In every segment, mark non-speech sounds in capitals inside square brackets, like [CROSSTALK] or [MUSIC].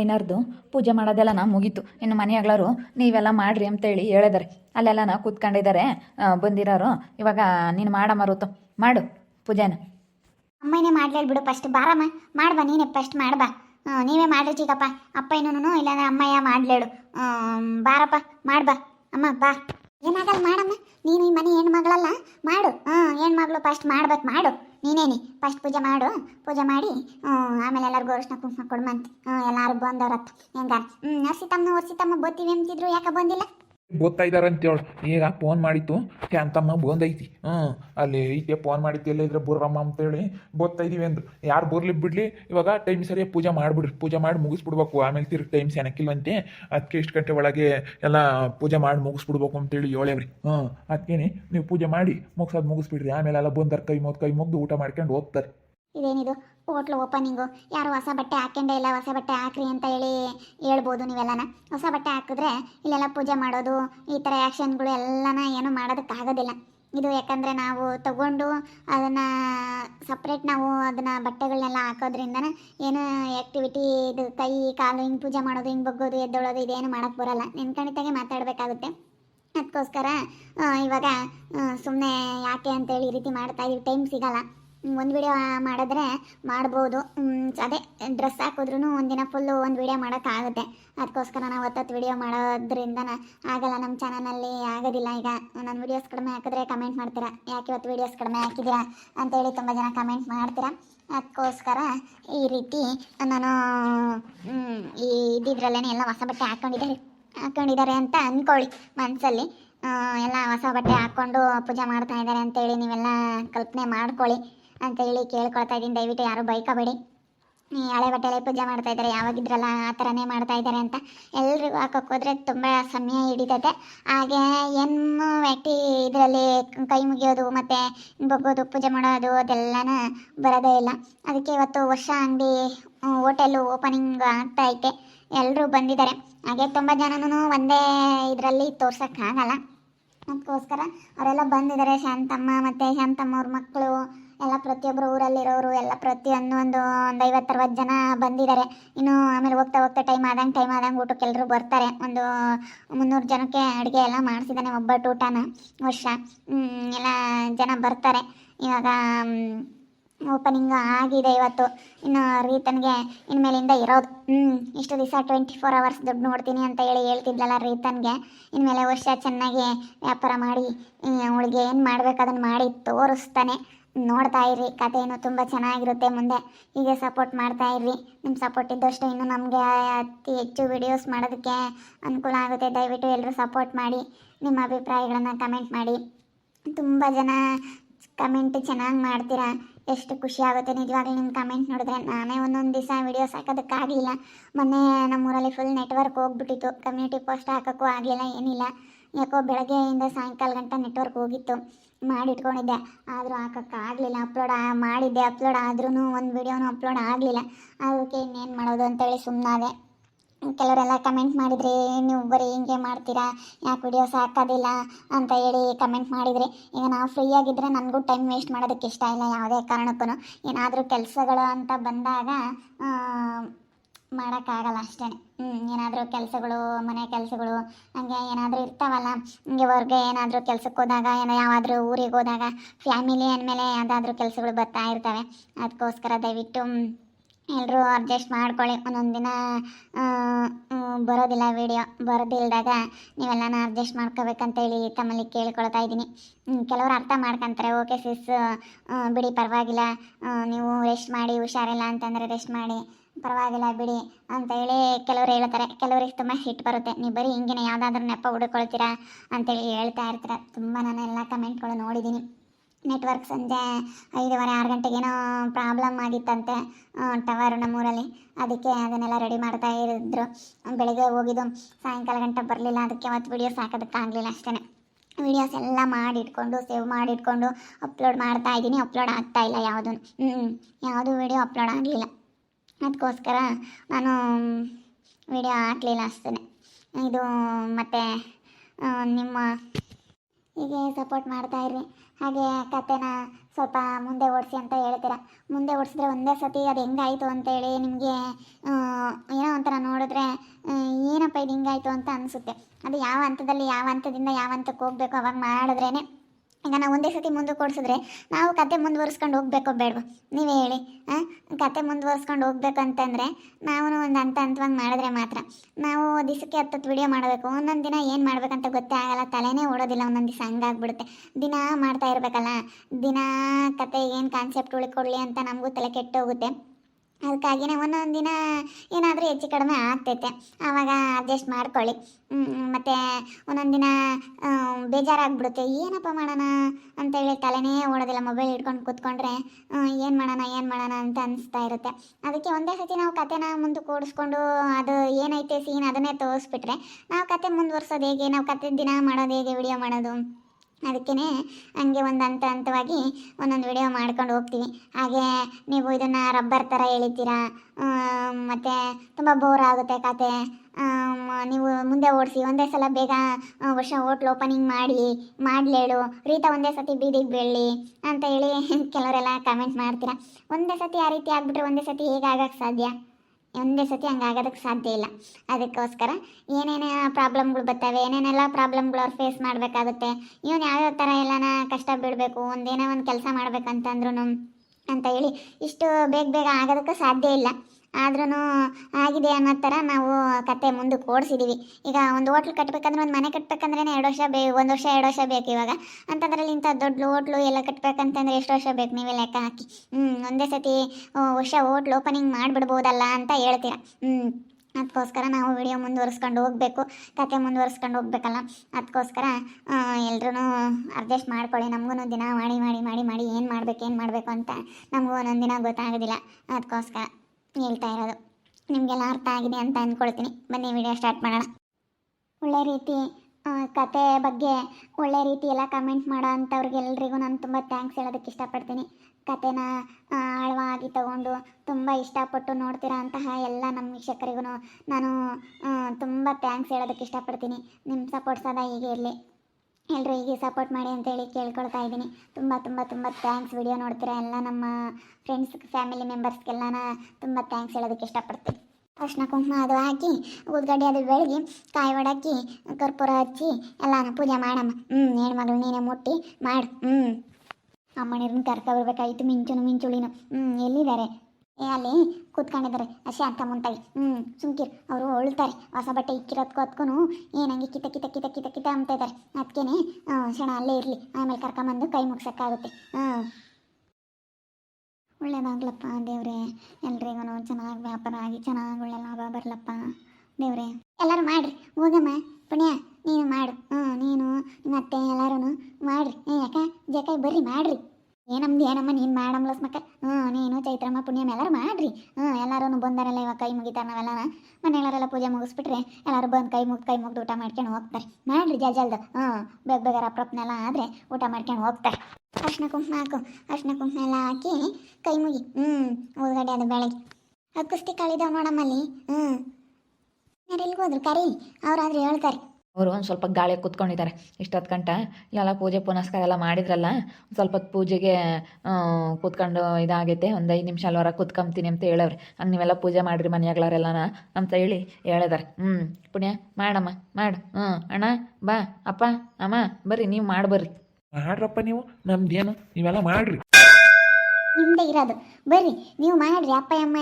ಐನಾರ್ದು ಪೂಜೆ ಮಾಡೋದೆಲ್ಲನ ಮುಗೀತು. ಇನ್ನು ಮನೆಯಾಗ್ಲಾರು ನೀವೆಲ್ಲ ಮಾಡ್ರಿ ಅಂತೇಳಿ ಹೇಳಿದಾರೆ ನಾ ಕೂತ್ಕೊಂಡಿದ್ದಾರೆ ಬಂದಿರೋರು. ಇವಾಗ ನೀನು ಮಾಡ ಋತು, ಮಾಡು ಪೂಜೆನ. ಅಮ್ಮನೇ ಮಾಡ್ಲೇಳಿ ಬಿಡು ಫಸ್ಟ್ ಬಾರಮ್ಮ. ಮಾಡ್ಬಾ, ನೀನೇ ಫಸ್ಟ್ ಮಾಡ್ಬಾ. ನೀವೇ ಮಾಡ್ರಿ ಚಿಕ್ಕಪ್ಪ ಅಪ್ಪ ಇನ್ನೂ ಇಲ್ಲಾಂದ್ರೆ ಅಮ್ಮಯ್ಯ ಮಾಡ್ಲೇಳು. ಬಾರಪ್ಪ, ಮಾಡ್ಬಾ. ಅಮ್ಮ, ಬಾ. ಏನಾಗಲ್ಲ ಮಾಡಮ್ಮ. ನೀನು ಈ ಮನೆ ಹೆಣ್ಮಗಳಲ್ಲ. ಮಾಡು. ಹಾಂ ಹೆಣ್ಮಗಳು ಫಸ್ಟ್ ಮಾಡ್ಬೇಕು, ಮಾಡು. ನೀನೇನಿ ಫಸ್ಟ್ ಪೂಜೆ ಮಾಡು, ಪೂಜೆ ಮಾಡಿ ಆಮೇಲೆ ಎಲ್ಲರಿಗೂ ಅರ್ಶಿನ ಕುಂಕುಮ ಕೊಡ್ಮಂತ. ಎಲ್ಲರೂ ಬಂದವ್ರತ್ತ ಹೆಂಗಾರ? ಹ್ಞೂ ನರ್ಸಿತಮ್ಮ ವರ್ಷಿತಮ್ಮ ಬೋತೀವಿ ಅಂತಿದ್ರು, ಯಾಕೆ ಬಂದಿಲ್ಲ? ಬೋಗ್ತಾ ಇದ್ದಾರೆ ಅಂತೇಳು ಈಗ ಫೋನ್ ಮಾಡಿತ್ತು. ಶಾಂತಮ್ಮ ಬಂದೈತಿ. ಹ್ಞೂ ಅಲ್ಲಿ ಐತೆ ಫೋನ್ ಮಾಡಿತ್ತು. ಎಲ್ಲ ಇದ್ರೆ ಬುರ್ರಮ್ಮ ಅಂತೇಳಿ ಗೊತ್ತಾ ಇದೀವಿ ಅಂದ್ರು. ಯಾರು ಬರ್ಲಿ ಬಿಡ್ಲಿ, ಇವಾಗ ಟೈಮ್ ಸರಿಯಾಗಿ ಪೂಜೆ ಮಾಡಿಬಿಡ್ರಿ. ಪೂಜೆ ಮಾಡಿ ಮುಗಿಸ್ಬಿಡ್ಬೇಕು. ಆಮೇಲೆ ತಿರ್ಗಿ ಟೈಮ್ ಸೆನಕ್ಕಿಲ್ವಂತೆ ಅದಕ್ಕೆ ಇಷ್ಟು ಗಂಟೆ ಒಳಗೆ ಎಲ್ಲ ಪೂಜೆ ಮಾಡಿ ಮುಗಿಸ್ಬಿಡ್ಬೇಕು ಅಂತೇಳಿ ಹೇಳೇವ್ರಿ ಹ್ಞೂ ಅದಕ್ಕೇನೆ ನೀವು ಪೂಜೆ ಮಾಡಿ ಮುಗಿಸೋದು ಮುಗಿಸ್ಬಿಡ್ರಿ. ಆಮೇಲೆ ಎಲ್ಲ ಬಂದಾರ ಕೈ ಮೋದ್ ಕೈ ಮುಗ್ದು ಊಟ ಮಾಡ್ಕೊಂಡು ಹೋಗ್ತಾರೆ. ಇದೇನಿದು? ಹೋಟ್ಲು ಓಪನಿಂಗು ಯಾರು ಹೊಸ ಬಟ್ಟೆ ಹಾಕೊಂಡೇ ಇಲ್ಲ ಹೊಸ ಬಟ್ಟೆ ಹಾಕ್ರಿ ಅಂತ ಹೇಳಿ ಹೇಳ್ಬೋದು ನೀವೆಲ್ಲನ. ಹೊಸ ಬಟ್ಟೆ ಹಾಕಿದ್ರೆ ಇಲ್ಲೆಲ್ಲ ಪೂಜೆ ಮಾಡೋದು, ಈ ಥರ ಆ್ಯಕ್ಷನ್ಗಳು ಎಲ್ಲನ ಏನು ಮಾಡೋದಕ್ಕಾಗೋದಿಲ್ಲ. ಇದು ಯಾಕಂದರೆ ನಾವು ತಗೊಂಡು ಅದನ್ನು ಸಪ್ರೇಟ್ ನಾವು ಅದನ್ನು ಬಟ್ಟೆಗಳನ್ನೆಲ್ಲ ಹಾಕೋದ್ರಿಂದ ಏನು ಆ್ಯಕ್ಟಿವಿಟಿ ಇದು ಕೈ, ಕಾಲು ಹಿಂಗೆ ಪೂಜೆ ಮಾಡೋದು, ಹಿಂಗೆ ಬಗ್ಗೋದು, ಎದ್ದೊಳೋದು ಇದೇನು ಮಾಡೋಕ್ಕೆ ಬರೋಲ್ಲ. ನೆನ್ಕಣಿತಾಗೆ ಮಾತಾಡಬೇಕಾಗುತ್ತೆ. ಅದಕ್ಕೋಸ್ಕರ ಇವಾಗ ಸುಮ್ಮನೆ ಯಾಕೆ ಅಂತೇಳಿ ಈ ರೀತಿ ಮಾಡ್ತಾ ಇದ್ದೀವಿ. ಟೈಮ್ ಸಿಗಲ್ಲ. ಒಂದು ವಿಡಿಯೋ ಮಾಡಿದ್ರೆ ಮಾಡ್ಬೋದು. ಅದೇ ಡ್ರೆಸ್ ಹಾಕಿದ್ರೂ ಒಂದಿನ ಫುಲ್ಲು ಒಂದು ವಿಡಿಯೋ ಮಾಡೋಕ್ಕಾಗುತ್ತೆ. ಅದಕ್ಕೋಸ್ಕರ ನಾವು ಹೊತ್ತತ್ತು ವಿಡಿಯೋ ಮಾಡೋದ್ರಿಂದ ಆಗಲ್ಲ ನಮ್ಮ ಚಾನಲಲ್ಲಿ ಆಗೋದಿಲ್ಲ ಈಗ. ನನ್ನ ವಿಡಿಯೋಸ್ ಕಡಿಮೆ ಹಾಕಿದ್ರೆ ಕಮೆಂಟ್ ಮಾಡ್ತೀರಾ? ಯಾಕೆ ಇವತ್ತು ವಿಡಿಯೋಸ್ ಕಡಿಮೆ ಹಾಕಿದ್ದೀರಾ ಅಂತೇಳಿ ತುಂಬ ಜನ ಕಮೆಂಟ್ ಮಾಡ್ತೀರಾ? ಅದಕ್ಕೋಸ್ಕರ ಈ ರೀತಿ ನಾನು ಈ ಇದ್ದಿದ್ರಲ್ಲೇ ಎಲ್ಲ ಹೊಸ ಬಟ್ಟೆ ಹಾಕ್ಕೊಂಡಿದ್ದಾರೆ ಹಾಕ್ಕೊಂಡಿದ್ದಾರೆ ಅಂತ ಅಂದ್ಕೊಳ್ಳಿ ಮನಸ್ಸಲ್ಲಿ ಎಲ್ಲ ಹೊಸ ಬಟ್ಟೆ ಹಾಕ್ಕೊಂಡು ಪೂಜೆ ಮಾಡ್ತಾ ಇದ್ದಾರೆ ಅಂತೇಳಿ ನೀವೆಲ್ಲ ಕಲ್ಪನೆ ಮಾಡ್ಕೊಳ್ಳಿ. ಅಂತೇಳಿ ಕೇಳ್ಕೊಳ್ತಾ ಇದ್ದೀನಿ. ದಯವಿಟ್ಟು ಯಾರು ಬೈಕೋಬೇಡಿ. ಹಳೆ ಬಟ್ಟೆಲೆ ಪೂಜೆ ಮಾಡ್ತಾ ಇದ್ದಾರೆ. ಯಾವಾಗಿದ್ರಲ್ಲ ಆ ಥರನೇ ಮಾಡ್ತಾ ಇದ್ದಾರೆ ಅಂತ ಎಲ್ರಿಗೂ ಹಾಕೋಕೆ ಹೋದ್ರೆ ತುಂಬ ಸಮಯ ಹಿಡಿತೈತೆ. ಹಾಗೆ ಏನು ವ್ಯಕ್ತಿ ಇದರಲ್ಲಿ ಕೈ ಮುಗಿಯೋದು ಮತ್ತು ಬಗ್ಗೋದು, ಪೂಜೆ ಮಾಡೋದು ಅದೆಲ್ಲನ ಬರೋದೇ ಇಲ್ಲ. ಅದಕ್ಕೆ ಇವತ್ತು ವರ್ಷ ಅಂಗಡಿ ಹೋಟೆಲು ಓಪನಿಂಗ್ ಆಗ್ತಾ ಐತೆ. ಎಲ್ಲರೂ ಬಂದಿದ್ದಾರೆ. ಹಾಗೆ ತುಂಬ ಜನನೂ ಒಂದೇ ಇದರಲ್ಲಿ ತೋರ್ಸೋಕ್ಕಾಗಲ್ಲ. ಅದಕ್ಕೋಸ್ಕರ ಅವರೆಲ್ಲ ಬಂದಿದ್ದಾರೆ. ಶಾಂತಮ್ಮ ಮತ್ತು ಶಾಂತಮ್ಮ ಅವ್ರ ಮಕ್ಕಳು ಎಲ್ಲ ಪ್ರತಿಯೊಬ್ಬರು ಊರಲ್ಲಿರೋರು ಎಲ್ಲ ಪ್ರತಿಯೊಂದು ಒಂದು ಒಂದು ಐವತ್ತರವತ್ತು ಜನ ಬಂದಿದ್ದಾರೆ ಇನ್ನು ಆಮೇಲೆ ಹೋಗ್ತಾ ಹೋಗ್ತಾ ಟೈಮ್ ಆದಂಗೆ ಟೈಮ್ ಆದಂಗೆ ಊಟಕ್ಕೆ ಎಲ್ಲರೂ ಬರ್ತಾರೆ. ಒಂದು ಮುನ್ನೂರು ಜನಕ್ಕೆ ಅಡುಗೆ ಎಲ್ಲ ಮಾಡಿಸಿದ್ದಾನೆ ಒಬ್ಬಟ್ಟು ಊಟನ ವರ್ಷ. ಎಲ್ಲ ಜನ ಬರ್ತಾರೆ. ಇವಾಗ ಓಪನಿಂಗ್ ಆಗಿದೆ ಇವತ್ತು. ಇನ್ನು ರೀತನ್ಗೆ ಇನ್ಮೇಲಿಂದ ಇರೋದು. ಹ್ಞೂ ಇಷ್ಟು ದಿವಸ ಟ್ವೆಂಟಿ ಫೋರ್ ಅವರ್ಸ್ ದುಡ್ಡು ನೋಡ್ತೀನಿ ಅಂತ ಹೇಳಿ ಹೇಳ್ತಿದ್ಲಲ್ಲ ರೀತನ್ಗೆ. ಇನ್ಮೇಲೆ ವರ್ಷ ಚೆನ್ನಾಗಿ ವ್ಯಾಪಾರ ಮಾಡಿ ಅವಳಿಗೆ ಏನು ಮಾಡ್ಬೇಕು ಅದನ್ನು ಮಾಡಿ ತೋರಿಸ್ತಾನೆ. ನೋಡ್ತಾ ಇರ್ರಿ ಕಥೆ ಏನು ತುಂಬ ಚೆನ್ನಾಗಿರುತ್ತೆ ಮುಂದೆ. ಹೀಗೆ ಸಪೋರ್ಟ್ ಮಾಡ್ತಾ ಇರ್ರಿ. ನಿಮ್ಮ ಸಪೋರ್ಟ್ ಇದ್ದಷ್ಟು ಇನ್ನೂ ನಮಗೆ ಅತಿ ಹೆಚ್ಚು ವಿಡಿಯೋಸ್ ಮಾಡೋದಕ್ಕೆ ಅನುಕೂಲ ಆಗುತ್ತೆ. ದಯವಿಟ್ಟು ಎಲ್ಲರೂ ಸಪೋರ್ಟ್ ಮಾಡಿ, ನಿಮ್ಮ ಅಭಿಪ್ರಾಯಗಳನ್ನು ಕಮೆಂಟ್ ಮಾಡಿ. ತುಂಬ ಜನ ಕಮೆಂಟ್ ಚೆನ್ನಾಗಿ ಮಾಡ್ತೀರಾ? ಎಷ್ಟು ಖುಷಿ ಆಗುತ್ತೆ ನಿಜವಾಗ್ಲೂ ನಿಮ್ಮ ಕಮೆಂಟ್ ನೋಡಿದ್ರೆ. ನಾನೇ ಒಂದೊಂದು ದಿವಸ ವೀಡಿಯೋಸ್ ಹಾಕೋದಕ್ಕಾಗಲಿಲ್ಲ. ಮೊನ್ನೆ ನಮ್ಮೂರಲ್ಲಿ ಫುಲ್ ನೆಟ್ವರ್ಕ್ ಹೋಗ್ಬಿಟ್ಟಿತ್ತು. ಕಮ್ಯುನಿಟಿ ಪೋಸ್ಟ್ ಹಾಕೋಕ್ಕೂ ಆಗಲಿಲ್ಲ, ಏನಿಲ್ಲ. ಯಾಕೋ ಬೆಳಗ್ಗೆಯಿಂದ ಸಾಯಂಕಾಲ ಗಂಟ ನೆಟ್ವರ್ಕ್ ಹೋಗಿತ್ತು ಮಾಡಿಟ್ಕೊಂಡಿದ್ದೆ ಆದರೂ ಹಾಕೋಕ್ಕಾಗಲಿಲ್ಲ ಅಪ್ಲೋಡ್ ಮಾಡಿದ್ದೆ ಅಪ್ಲೋಡ್ ಆದ್ರೂ ಒಂದು ವಿಡಿಯೋನೂ ಅಪ್ಲೋಡ್ ಆಗಲಿಲ್ಲ. ಅದಕ್ಕೆ ಇನ್ನೇನು ಮಾಡೋದು ಅಂತೇಳಿ ಸುಮ್ಮನಾದೆ ಕೆಲವರೆಲ್ಲ ಕಮೆಂಟ್ ಮಾಡಿದ್ರಿ, ನೀವು ಬರೀ ಹಿಂಗೆ ಮಾಡ್ತೀರಾ? ಯಾಕೆ ವಿಡಿಯೋಸ್ ಹಾಕೋದಿಲ್ಲ? ಅಂತ ಹೇಳಿ ಕಮೆಂಟ್ ಮಾಡಿದ್ರಿ, ಈಗ ನಾವು ಫ್ರೀ ಆಗಿದ್ದರೆ ನನಗೂ ಟೈಮ್ ವೇಸ್ಟ್ ಮಾಡೋದಕ್ಕೆ ಇಷ್ಟ ಇಲ್ಲ ಯಾವುದೇ ಕಾರಣಕ್ಕೂ ಏನಾದರೂ ಕೆಲಸಗಳು ಅಂತ ಬಂದಾಗ ಮಾಡೋಕ್ಕಾಗಲ್ಲ ಅಷ್ಟೇ. ಹ್ಞೂ ಏನಾದರೂ ಕೆಲಸಗಳು, ಮನೆ ಕೆಲಸಗಳು, ಹಂಗೆ ಏನಾದರೂ ಇರ್ತಾವಲ್ಲ, ಹಂಗೆ ಹೊರ್ಗೆ ಏನಾದರೂ ಕೆಲಸಕ್ಕೆ ಹೋದಾಗ, ಏನೋ ಯಾವಾದರೂ ಊರಿಗೆ ಹೋದಾಗ, ಫ್ಯಾಮಿಲಿ ಅಂದಮೇಲೆ ಯಾವುದಾದ್ರೂ ಕೆಲಸಗಳು ಬರ್ತಾ ಇರ್ತವೆ. ಅದಕ್ಕೋಸ್ಕರ ದಯವಿಟ್ಟು ಎಲ್ಲರೂ ಅಡ್ಜಸ್ಟ್ ಮಾಡ್ಕೊಳ್ಳಿ. ಒಂದೊಂದು ದಿನ ಬರೋದಿಲ್ಲ ವಿಡಿಯೋ, ಬರೋದಿಲ್ದಾಗ ನೀವೆಲ್ಲನ ಅಡ್ಜಸ್ಟ್ ಮಾಡ್ಕೋಬೇಕಂತೇಳಿ ತಮ್ಮಲ್ಲಿ ಕೇಳ್ಕೊಳ್ತಾ ಇದ್ದೀನಿ. ಕೆಲವರು ಅರ್ಥ ಮಾಡ್ಕೊಂತಾರೆ, ಓಕೆ ಸಿಸ್ ಬಿಡಿ ಪರವಾಗಿಲ್ಲ ನೀವು ರೆಸ್ಟ್ ಮಾಡಿ, ಹುಷಾರಿಲ್ಲ ಅಂತಂದರೆ ರೆಸ್ಟ್ ಮಾಡಿ ಪರವಾಗಿಲ್ಲ ಬಿಡಿ ಅಂತ ಹೇಳಿ ಕೆಲವರು ಹೇಳ್ತಾರೆ. ಕೆಲವ್ರಿಗೆ ತುಂಬ ಹಿಟ್ ಬರುತ್ತೆ. ನೀವು ಬರೀ ಹಿಂಗೆ ಯಾವುದಾದ್ರೂ ನೆಪ ಹುಡುಕೊಳ್ತೀರಾ ಅಂತೇಳಿ ಹೇಳ್ತಾ ಇರ್ತಾರೆ. ತುಂಬ ನಾನು ಎಲ್ಲ ಕಮೆಂಟ್ಗಳು ನೋಡಿದ್ದೀನಿ ನೆಟ್ವರ್ಕ್ ಸಂಜೆ ಐದುವರೆ, ಆರು ಗಂಟೆಗೇನೋ ಪ್ರಾಬ್ಲಮ್ ಆಗಿತ್ತಂತೆ ಟವರ್ ನಮ್ಮೂರಲ್ಲಿ. ಅದಕ್ಕೆ ಅದನ್ನೆಲ್ಲ ರೆಡಿ ಮಾಡ್ತಾ ಇದ್ರು. ಬೆಳಿಗ್ಗೆ ಹೋಗಿದ್ದು ಸಾಯಂಕಾಲ ಗಂಟೆ ಬರಲಿಲ್ಲ. ಅದಕ್ಕೆ ಅವತ್ತು ವೀಡಿಯೋಸ್ ಹಾಕೋದಕ್ಕಾಗಲಿಲ್ಲ ಅಷ್ಟೇ ವೀಡಿಯೋಸ್ ಎಲ್ಲ ಮಾಡಿಟ್ಕೊಂಡು ಸೇವ್ ಮಾಡಿಟ್ಕೊಂಡು ಅಪ್ಲೋಡ್ ಮಾಡ್ತಾ ಇದ್ದೀನಿ. ಅಪ್ಲೋಡ್ ಆಗ್ತಾ ಇಲ್ಲ ಯಾವುದೂ ಹ್ಞೂ ಯಾವುದೂ ವೀಡಿಯೋ ಅಪ್ಲೋಡ್ ಆಗಲಿಲ್ಲ. ಅದಕ್ಕೋಸ್ಕರ ನಾನು ವಿಡಿಯೋ ಹಾಕಲಿಲ್ಲ ಅಷ್ಟೇ ಇದು, ಮತ್ತು ನಿಮ್ಮ ಹೀಗೆ ಸಪೋರ್ಟ್ ಮಾಡ್ತಾ ಇರ್ರಿ. ಹಾಗೆ ಕತೆನ ಸ್ವಲ್ಪ ಮುಂದೆ ಓಡಿಸಿ ಅಂತ ಹೇಳ್ತೀರಾ? ಮುಂದೆ ಓಡಿಸಿದ್ರೆ ಒಂದೇ ಸತಿ ಅದು ಹೆಂಗಾಯಿತು ಅಂತೇಳಿ ನಿಮಗೆ ಏನೋ ಒಂಥರ ನೋಡಿದ್ರೆ ಏನಪ್ಪ ಇದು ಹಿಂಗಾಯಿತು ಅಂತ ಅನಿಸುತ್ತೆ. ಅದು ಯಾವ ಹಂತದಲ್ಲಿ ಯಾವ ಹಂತದಿಂದ ಯಾವ ಹಂತಕ್ಕೆ ಹೋಗ್ಬೇಕು ಅವಾಗ ಮಾಡಿದ್ರೇ ಈಗ ನಾವು ಒಂದೇ ಸತಿ ಮುಂದೆ ಕೊಡಿಸಿದ್ರೆ ನಾವು ಕತೆ ಮುಂದುವರ್ಸ್ಕೊಂಡು ಹೋಗ್ಬೇಕೋ ಬೇಡವಾ? ನೀವೇ ಹೇಳಿ ಹಾಂ ಕತೆ ಮುಂದುವರ್ಸ್ಕೊಂಡು ಹೋಗ್ಬೇಕು ಅಂತಂದರೆ ನಾವು ಒಂದು ಹಂತ ಹಂತವಾಗಿ ಮಾಡಿದ್ರೆ ಮಾತ್ರ. ನಾವು ದಿವಸಕ್ಕೆ ಹತ್ತತ್ತು ವಿಡಿಯೋ ಮಾಡಬೇಕು, ಒಂದೊಂದು ದಿನ ಏನು ಮಾಡಬೇಕಂತ ಗೊತ್ತೇ ಆಗಲ್ಲ, ತಲೆನೇ ಓಡೋದಿಲ್ಲ, ಒಂದೊಂದು ದಿವಸ ಹಂಗಾಗ್ಬಿಡುತ್ತೆ. ದಿನ ಮಾಡ್ತಾ ಇರಬೇಕಲ್ಲ, ದಿನ ಕತೆ ಏನು ಕಾನ್ಸೆಪ್ಟ್ ಉಳ್ಕೊಳ್ಳಿ ಅಂತ ನಮಗೂ ತಲೆ ಕೆಟ್ಟೋಗುತ್ತೆ. ಅದಕ್ಕಾಗಿನೇ ಒಂದೊಂದು ದಿನ ಏನಾದರೂ ಹೆಚ್ಚು ಕಡಿಮೆ ಆಗ್ತೈತೆ. ಆವಾಗ ಅಡ್ಜಸ್ಟ್ ಮಾಡ್ಕೊಳ್ಳಿ. ಮತ್ತು ಒಂದೊಂದು ದಿನ ಬೇಜಾರಾಗ್ಬಿಡುತ್ತೆ. ಏನಪ್ಪ ಮಾಡೋಣ ಅಂತೇಳಿ ತಲೆನೇ ಓಡೋದಿಲ್ಲ. ಮೊಬೈಲ್ ಹಿಡ್ಕೊಂಡು ಕೂತ್ಕೊಂಡ್ರೆ ಏನು ಮಾಡೋಣ ಏನು ಮಾಡೋಣ ಅಂತ ಅನಿಸ್ತಾ ಇರುತ್ತೆ. ಅದಕ್ಕೆ ಒಂದೇ ಸತಿ ನಾವು ಕತೆನ ಮುಂದೆ ಕೂಡಿಸ್ಕೊಂಡು ಅದು ಏನೈತೆ ಸೀನ್ ಅದನ್ನೇ ತೋರಿಸ್ಬಿಟ್ರೆ, ನಾವು ಕತೆ ಮುಂದುವರ್ಸೋದು ಹೇಗೆ? ನಾವು ಕತೆ ದಿನ ಮಾಡೋದು ಹೇಗೆ? ವಿಡಿಯೋ ಮಾಡೋದು? ಅದಕ್ಕೇ ಹಂಗೆ ಒಂದು ಹಂತ ಹಂತವಾಗಿ ಒಂದೊಂದು ವಿಡಿಯೋ ಮಾಡ್ಕೊಂಡು ಹೋಗ್ತೀವಿ. ಹಾಗೆ ನೀವು ಇದನ್ನು ರಬ್ಬರ್ ಥರ ಎಳಿತೀರಾ ಮತ್ತು ತುಂಬ ಬೋರ್ ಆಗುತ್ತೆ ಕತೆ. ನೀವು ಮುಂದೆ ಓಡಿಸಿ, ಒಂದೇ ಸಲ ಬೇಗ ವರ್ಷ ಹೋಟ್ಲ್ ಓಪನಿಂಗ್ ಮಾಡಿ ಮಾಡಲೇಳು ರೀತಾ ಒಂದೇ ಸತಿ ಬೀದಿಗೆ ಬೀಳಲಿ ಅಂತ ಹೇಳಿ [LAUGHS] ಕೆಲವರೆಲ್ಲ ಕಮೆಂಟ್ ಮಾಡ್ತೀರಾ. ಒಂದೇ ಸತಿ ಆ ರೀತಿ ಆಗಿಬಿಟ್ರೆ ಒಂದೇ ಸತಿ ಹೇಗೆ ಆಗಕ್ಕೆ ಸಾಧ್ಯ? ಒಂದೇ ಸತಿ ಹಂಗೆ ಆಗೋದಕ್ಕೆ ಸಾಧ್ಯ ಇಲ್ಲ. ಅದಕ್ಕೋಸ್ಕರ ಏನೇನೇ ಪ್ರಾಬ್ಲಮ್ಗಳು ಬರ್ತವೆ, ಏನೇನೆಲ್ಲ ಪ್ರಾಬ್ಲಮ್ಗಳು ಅವ್ರು ಫೇಸ್ ಮಾಡಬೇಕಾಗುತ್ತೆ, ಇವನು ಯಾವ್ಯಾವ ಥರ ಎಲ್ಲನ ಕಷ್ಟ ಬಿಡಬೇಕು ಒಂದೇನೋ ಒಂದು ಕೆಲಸ ಮಾಡ್ಬೇಕಂತಂದ್ರೂ ಅಂತ ಹೇಳಿ ಇಷ್ಟು ಬೇಗ ಬೇಗ ಆಗೋದಕ್ಕೆ ಸಾಧ್ಯ ಇಲ್ಲ. ಆದ್ರೂ ಆಗಿದೆ ಅನ್ನೋ ಥರ ನಾವು ಕತೆ ಮುಂದಕ್ಕೆ ಓಡಿಸಿದ್ದೀವಿ ಈಗ ಒಂದು ಹೋಟ್ಲ್ ಕಟ್ಟಬೇಕಂದ್ರೆ ಒಂದು ಮನೆ ಕಟ್ಟಬೇಕಂದ್ರೆ ಎರಡು ವರ್ಷ ಬೇ, ಒಂದು ವರ್ಷ, ಎರಡು ವರ್ಷ ಬೇಕು ಇವಾಗ. ಅಂತಂದ್ರಲ್ಲಿ ಇಂಥ ದೊಡ್ಡ ಹೋಟ್ಲು ಎಲ್ಲ ಕಟ್ಟಬೇಕಂತಂದ್ರೆ ಎಷ್ಟು ವರ್ಷ ಬೇಕು ನೀವೇ ಲೆಕ್ಕ ಹಾಕಿ. ಹ್ಞೂ ಒಂದೇ ಸತಿ ವರ್ಷ ಹೋಟ್ಲ್ ಓಪನಿಂಗ್ ಮಾಡಿಬಿಡ್ಬೋದಲ್ಲ ಅಂತ ಹೇಳ್ತೀರಾ. ಹ್ಞೂ ಅದಕ್ಕೋಸ್ಕರ ನಾವು ವಿಡಿಯೋ ಮುಂದುವರ್ಸ್ಕೊಂಡು ಹೋಗಬೇಕು. ಕತೆ ಮುಂದುವರ್ಸ್ಕೊಂಡು ಹೋಗ್ಬೇಕಲ್ಲ. ಅದಕ್ಕೋಸ್ಕರ ಎಲ್ಲರೂ ಅಡ್ಜಸ್ಟ್ ಮಾಡ್ಕೊಳ್ಳಿ. ನಮಗೂ ದಿನ ಮಾಡಿ ಮಾಡಿ ಮಾಡಿ ಮಾಡಿ ಏನು ಮಾಡ್ಬೇಕು, ಏನು ಮಾಡಬೇಕು ಅಂತ ನಮಗೂ ಒಂದೊಂದು ದಿನ ಗೊತ್ತಾಗೋದಿಲ್ಲ. ಅದಕ್ಕೋಸ್ಕರ ಹೇಳ್ತಾ ಇರೋದು. ನಿಮಗೆಲ್ಲ ಅರ್ಥ ಆಗಿದೆ ಅಂತ ಅಂದ್ಕೊಳ್ತೀನಿ ಬನ್ನಿ ವಿಡಿಯೋ ಸ್ಟಾರ್ಟ್ ಮಾಡೋಣ. ಒಳ್ಳೆ ರೀತಿ ಕತೆ ಬಗ್ಗೆ ಒಳ್ಳೆ ರೀತಿ ಎಲ್ಲ ಕಮೆಂಟ್ ಮಾಡೋ ಅಂಥವ್ರಿಗೆಲ್ರಿಗೂ ನಾನು ತುಂಬ ಥ್ಯಾಂಕ್ಸ್ ಹೇಳೋದಕ್ಕೆ ಇಷ್ಟಪಡ್ತೀನಿ. ಕತೆನ ಆಳವಾಗಿ ತಗೊಂಡು ತುಂಬ ಇಷ್ಟಪಟ್ಟು ನೋಡ್ತಿರೋ ಅಂತಹ ಎಲ್ಲ ನಮ್ಮ ವೀಕ್ಷಕರಿಗೂ ನಾನು ತುಂಬ ಥ್ಯಾಂಕ್ಸ್ ಹೇಳೋದಕ್ಕೆ ಇಷ್ಟಪಡ್ತೀನಿ. ನಿಮ್ಮ ಸಪೋರ್ಟ್ ಸದಾ ಹೀಗೆ ಇರಲಿ. ಎಲ್ಲರೂ ಹೀಗೆ ಸಪೋರ್ಟ್ ಮಾಡಿ ಅಂತೇಳಿ ಕೇಳ್ಕೊಳ್ತಾ ಇದ್ದೀನಿ. ತುಂಬ ತುಂಬ ತುಂಬ ಥ್ಯಾಂಕ್ಸ್ ವಿಡಿಯೋ ನೋಡ್ತೀರಾ? ಎಲ್ಲ ನಮ್ಮ ಫ್ರೆಂಡ್ಸ್ ಫ್ಯಾಮಿಲಿ ಮೆಂಬರ್ಸ್ಗೆಲ್ಲನ ತುಂಬ ಥ್ಯಾಂಕ್ಸ್ ಹೇಳೋದಕ್ಕೆ ಇಷ್ಟಪಡ್ತೀನಿ. ಅರ್ಶಿನ ಕುಂಕುಮ ಅದು ಹಾಕಿ ಉದ್ಗಡ್ಡೆ ಅದು ಬೆಳಗ್ಗೆ ಕಾಯಿ ಒಡಕ್ಕಿ ಕರ್ಪೂರ ಹಚ್ಚಿ, ಎಲ್ಲಾನು ಪೂಜೆ ಮಾಡಮ್ಮ. ಹ್ಞೂ ಹೆಣ್ಮಗಳು ನೀನೇ ಮುಟ್ಟಿ ಮಾಡು. ಹ್ಞೂ ಅಮ್ಮನಿರನ್ನ ಕರ್ಕೊಬರ್ಬೇಕಾಯ್ತು ಮಿಂಚುನು ಮಿಂಚುಳಿನು. ಹ್ಞೂ ಎಲ್ಲಿದ್ದಾರೆ? ಏ, ಅಲ್ಲಿ ಕೂತ್ಕೊಂಡಿದ್ದಾರೆ ಶಾಂತ ಮುಂತಾಗಿ. ಹ್ಞೂ ಸುಮ್ಕಿರ್. ಅವರು ಅಳ್ತಾರೆ ಹೊಸ ಬಟ್ಟೆ ಇಕ್ಕಿರೋದ್ಕು ಅದಕ್ಕೂ ಏನಂಗೆ ಕಿತ ಕಿತ ಕಿತ ಕಿತ ಕಿತ ಅಂತ ಇದ್ದಾರೆ ಅದಕ್ಕೇನೆ ಕ್ಷಣ ಅಲ್ಲೇ ಇರಲಿ. ಆಮೇಲೆ ಕರ್ಕೊಂಬಂದು ಕೈ ಮುಗ್ಸೋಕ್ಕಾಗುತ್ತೆ. ಹಾಂ ಒಳ್ಳೇದಾಗ್ಲಪ್ಪ ದೇವ್ರೆ. ಎಲ್ರಿಗೂ ಚೆನ್ನಾಗಿ ವ್ಯಾಪಾರ ಆಗಿ ಚೆನ್ನಾಗಿ ಒಳ್ಳೆ ಲಾಭ ಬರಲಪ್ಪ ದೇವ್ರೆ. ಎಲ್ಲರೂ ಮಾಡ್ರಿ. ಹೋಗಮ್ಮ, ಪುಣ್ಯ. ನೀನು ಮಾಡು. ಹ್ಞೂ ನೀನು ನಿಮ್ಮ ಅತ್ತೆ ಎಲ್ಲರೂ ಮಾಡ್ರಿ. ಯಾಕ? ಜಕಾಯಿ ಬರ್ರಿ, ಮಾಡ್ರಿ. ಏನಮ್ದು ಏನಮ್ಮ ನೀನು ಮಾಡಮ್ಲಸ್ ಮಕ್ಕ? ಹ್ಞೂ, ನೀನು ಚೈತ್ರಮ್ಮ ಪುಣ್ಯಮ್ಮ ಎಲ್ಲರೂ ಮಾಡ್ರಿ. ಹ್ಞೂ ಎಲ್ಲರೂ ಬಂದಾರಲ್ಲ ಇವಾಗ ಕೈ ಮುಗಿತಾರೆ ನಾವೆಲ್ಲ ಮನೆಯವರೆಲ್ಲ ಪೂಜೆ ಮುಗಿಸ್ಬಿಟ್ರೆ ಎಲ್ಲರೂ ಬಂದು ಕೈ ಮುಗ್ದು ಕೈ ಮುಗ್ದು ಊಟ ಮಾಡ್ಕೊಂಡು ಹೋಗ್ತಾರೆ. ಮಾಡ್ರಿ ಜಲ್ ಜಲ್ದು. ಹ್ಞೂ, ಬೇಗ ಬೇಗ ರಪ್ರಪ್ನೆಲ್ಲ ಆದರೆ ಊಟ ಮಾಡ್ಕೊಂಡು ಹೋಗ್ತಾರೆ. ಅರ್ಶಿನ ಕುಂಕುಮ ಹಾಕು, ಅರ್ಶಿನ ಕುಂಕುಮ ಎಲ್ಲ ಹಾಕಿ ಕೈ ಮುಗಿ. ಹ್ಞೂ ಊದ್ಗಡ್ಡೆ ಅದು ಬೆಳಗ್ಗೆ. ಕುಸ್ತಿ ಕಳಿದಾವ ನೋಡಮ್ಮಲ್ಲಿ. ಹ್ಞೂ. ಹೋದ್ರು? ಕರಿ. ಅವ್ರಾದ್ರೆ ಹೇಳ್ತಾರೆ. ಅವರು ಒಂದು ಸ್ವಲ್ಪ ಗಾಳಿ ಕೂತ್ಕೊಂಡಿದ್ದಾರೆ. ಇಷ್ಟೊತ್ತು ಗಂಟ ಎಲ್ಲ ಪೂಜೆ ಪುನಸ್ಕಾರ ಎಲ್ಲ ಮಾಡಿದ್ರಲ್ಲ ಒಂದ್ ಸ್ವಲ್ಪ ಹೊತ್ತು ಪೂಜೆಗೆ ಕೂತ್ಕೊಂಡು ಇದಾಗೈತೆ ಒಂದು ಐದು ನಿಮಿಷ ಅಲ್ವರ ಕೂತ್ಕೊಂತೀನಿ ಅಂತ ಹೇಳವ್ರೆ. ಹಂಗೆ ನೀವೆಲ್ಲ ಪೂಜೆ ಮಾಡಿರಿ ಮನೆಯಾಗ್ಲಾರೆಲ್ಲನ ಅಂತ ಹೇಳಿ ಹೇಳಿದಾರೆ. ಹ್ಞೂ ಪುಣ್ಯ ಮಾಡಮ್ಮ ಮಾಡು. ಹ್ಞೂ ಅಣ್ಣ ಬಾ ಅಪ್ಪ ಅಮ್ಮ ಬರ್ರಿ ನೀವು ಮಾಡಿ ಬರ್ರಿ. ಮಾಡ್ರಪ್ಪ ನೀವು ನಮ್ದೇನು ನೀವೆಲ್ಲ ಮಾಡ್ರಿ. ನಿಮ್ಮದೇ ಇರೋದು. ಬರ್ರಿ ನೀವು ಮಾಡ್ರಿ ಅಪ್ಪ ಅಮ್ಮ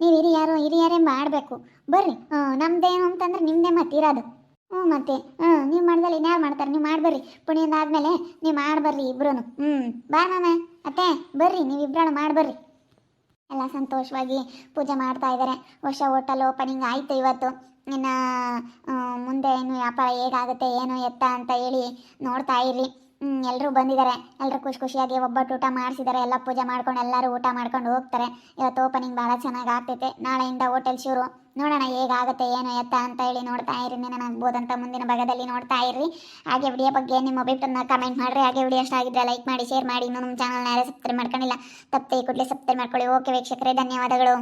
ನೀವು ಹಿರಿಯಾರು ಹಿರಿಯಾರೇ ಮಾಡಬೇಕು ಬರ್ರಿ ನಮ್ದೇನು ಅಂತಂದ್ರೆ ನಿಮ್ಮದೇ ಮತ್ತೆ ಇರೋದು. ಹ್ಞೂ ಮತ್ತೆ, ಹ್ಞೂ, ನೀವು ಮಾಡ್ದಲ್ಲಿ ಇನ್ಯಾರು ಮಾಡ್ತಾರೆ? ನೀವು ಮಾಡ್ಬರ್ರಿ. ಪುಣ್ಯದ ಆದಮೇಲೆ ನೀವು ಮಾಡ್ಬರ್ರಿ ಇಬ್ರು ಹ್ಞೂ, ಬಾ ಮಾಮ, ಅತ್ತೆ, ಬರ್ರಿ, ನೀವು ಇಬ್ಬರು ಮಾಡ್ಬರ್ರಿ. ಎಲ್ಲ ಸಂತೋಷವಾಗಿ ಪೂಜೆ ಮಾಡ್ತಾ ಇದ್ದಾರೆ ವರ್ಷ ಹೋಟೆಲ್ ಓಪನಿಂಗ್ ಆಯಿತು ಇವತ್ತು. ಇನ್ನು ಮುಂದೆ ಏನು ವ್ಯಾಪಾರ ಹೇಗಾಗುತ್ತೆ, ಏನು ಎತ್ತ ಅಂತ ಹೇಳಿ ನೋಡ್ತಾ ಇರ್ರಿ. ಎಲ್ಲರೂ ಬಂದಿದ್ದಾರೆ. ಎಲ್ಲರೂ ಖುಷಿ ಖುಷಿಯಾಗಿ ಒಬ್ಬಟ್ಟು ಊಟ ಮಾಡಿಸಿದ್ದಾರೆ. ಎಲ್ಲ ಪೂಜೆ ಮಾಡ್ಕೊಂಡು ಎಲ್ಲರೂ ಊಟ ಮಾಡ್ಕೊಂಡು ಹೋಗ್ತಾರೆ. ಇವತ್ತು ಓಪನಿಂಗ್ ಭಾಳ ಚೆನ್ನಾಗಿ ಆಗ್ತೈತೆ. ನಾಳೆಯಿಂದ ಹೋಟೆಲ್ ಶುರು. ನೋಡೋಣ ಹೇಗಾಗುತ್ತೆ, ಏನು ಎತ್ತ ಅಂತ ಹೇಳಿ ನೋಡ್ತಾ ಇರಿ. ಆಗ್ಬೋದಂತ ಮುಂದಿನ ಭಾಗದಲ್ಲಿ ನೋಡ್ತಾ ಇರ್ರಿ ಹಾಗೆ ವಿಡಿಯೋ ಬಗ್ಗೆ ನಿಮ್ಮ ಅಭಿಪ್ರಾಯನ ಕಮೆಂಟ್ ಮಾಡಿರಿ. ಹಾಗೆ ವಿಡಿಯೋ ಇಷ್ಟ ಆಗಿದ್ರೆ ಲೈಕ್ ಮಾಡಿ ಶೇರ್ ಮಾಡಿ. ಇನ್ನೂ ನಮ್ಮ ಚಾನಲ್ನ ಯಾರು ಸಬ್ಸ್ಕ್ರೈಬ್ ಮಾಡ್ಕೊಂಡಿಲ್ಲ, ತಪ್ಪದೆ ಕೂಡಲೇ ಸಬ್ಸ್ಕ್ರೈಬ್ ಮಾಡ್ಕೊಳ್ಳಿ. ಓಕೆ ವೀಕ್ಷಕರೇ, ಧನ್ಯವಾದಗಳು.